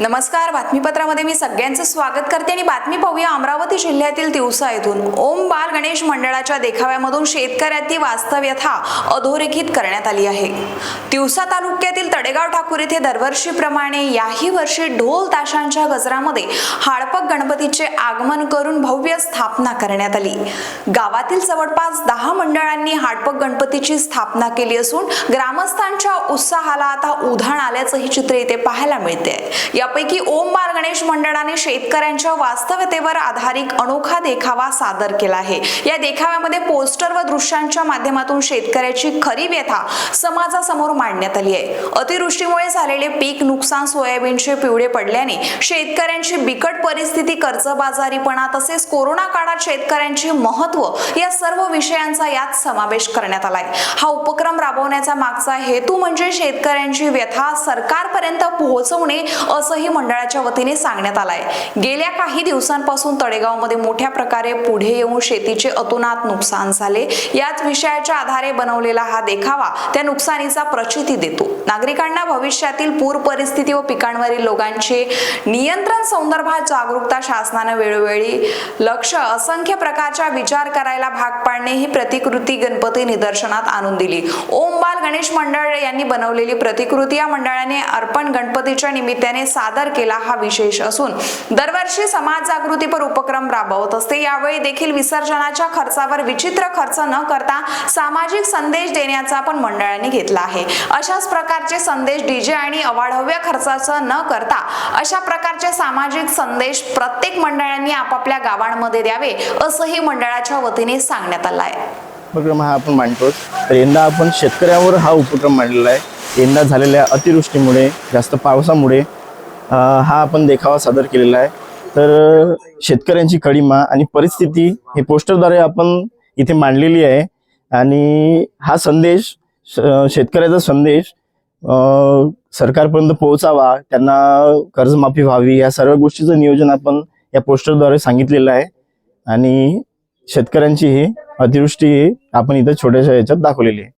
नमस्कार बातमीपत्रामध्ये मी सगळ्यांचं स्वागत करते आणि बातमी पाहूया अमरावती जिल्ह्यातील दिवसा येथून. ओम बाल गणेश मंडळाच्या देखाव्यामधून शेतकऱ्याची वास्तव्यथा अधोरेखित करण्यात आली आहे. तिवसा तालुक्यातील तडेगाव ठाकूर येथे दरवर्षीप्रमाणे याही वर्षी ढोल ताशांच्या गजरामध्ये हाडपक गणपतीचे आगमन करून भव्य स्थापना करण्यात आली. गावातील जवळपास दहा मंडळांनी हाडपक गणपतीची स्थापना केली असून ग्रामस्थांच्या उत्साहाला आता उधाण आल्याचंही चित्र इथे पाहायला मिळते यापैकी ओम बाल गणेश मंडळाने शेतकऱ्यांच्या वास्तवतेवर आधारित अनोखा देखावा सादर केला आहे. या देखाव्यामध्ये पोस्टर व दृश्यांच्या माध्यमातून शेतकऱ्याची खरी व्यथा समाजासमोर मांडण्यात आली आहे. अतिवृष्टीमुळे झालेले पीक नुकसान सोयाबीनचे पिवळे पडल्याने शेतकऱ्यांची बिकट परिस्थिती कर्जबाजारीपणा तसेच कोरोना काळात शेतकऱ्यांचे महत्त्व या सर्व विषयांचा यात समावेश करण्यात आलाय. हा उपक्रम राबवण्याचा मागचा हेतू म्हणजे शेतकऱ्यांची व्यथा सरकारपर्यंत पोहोचवणे असंही मंडळाच्या वतीने सांगण्यात आलाय. गेल्या काही दिवसांपासून तळेगावमध्ये मोठ्या प्रकारे पुढे येऊन शेतीचे अतोनात नुकसान झाले. याच विषयाच्या आधारे बनवलेला हा देखावा त्या नुकसानीचा प्रचिती देतो. नागरिकांना भविष्यातील पूर परिस्थिती व पिकांवरील लोकांचे नियंत्रण संदर्भात जागरूकता शासनानं वेळोवेळी लक्ष असंख्य प्रकारच्या विचार करायला भाग पाडणे ही प्रतिकृती गणपती निदर्शनात आणून दिली. ओम बाल गणेश मंडळ यांनी बनवलेली प्रतिकृती या मंडळाने अर्पण गणपतीच्या निमित्ताने सात सादर केला हा विशेष असून दरवर्षी समाज जागृतीपर उपक्रम राबवत असते. यावेळी देखील विसर्जनाच्या खर्चावर विचित्र खर्च न करता सामाजिक संदेश देण्याचा पण मंडळाने घेतला आहे. अशाच प्रकारचे संदेश डीजे आणि अवाढव्य खर्चाचं न करता अशा प्रकारचे सामाजिक संदेश प्रत्येक मंडळांनी आपापल्या गावांमध्ये द्यावे असंही मंडळाच्या वतीने सांगण्यात आलं आहे. उपक्रम हा आपण मांडतो. तर यंदा आपण शेतकऱ्यावर हा उपक्रम मांडलेला आहे. यंदा झालेल्या अतिवृष्टीमुळे जास्त पावसामुळे हा आपण देखावा सादर केलेला आहे. तर शेतकऱ्यांची कडिमा आणि परिस्थिती हे पोस्टरद्वारे आपण इथे मांडलेली आहे. आणि हा संदेश शेतकऱ्याचा संदेश सरकारपर्यंत पोहोचावा त्यांना कर्जमाफी व्हावी या सर्व गोष्टीचं नियोजन आपण या पोस्टरद्वारे सांगितलेलं आहे. आणि शेतकऱ्यांची ही अतिवृष्टी आपण इथं छोट्याशा याच्यात दाखवलेली आहे.